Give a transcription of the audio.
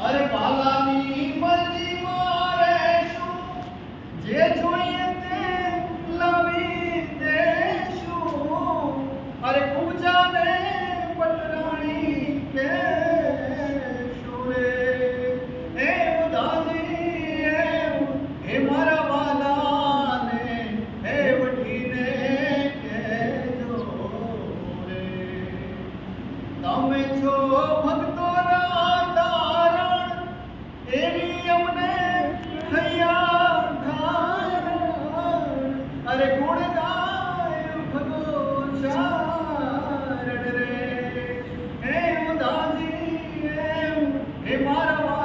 અરે પાલાની મરજી મારે શું? જે જોઈએ તે લવી દેશું. અરે કુજાને પટરાણી કે તમે છો ભક્તો રાધા મારા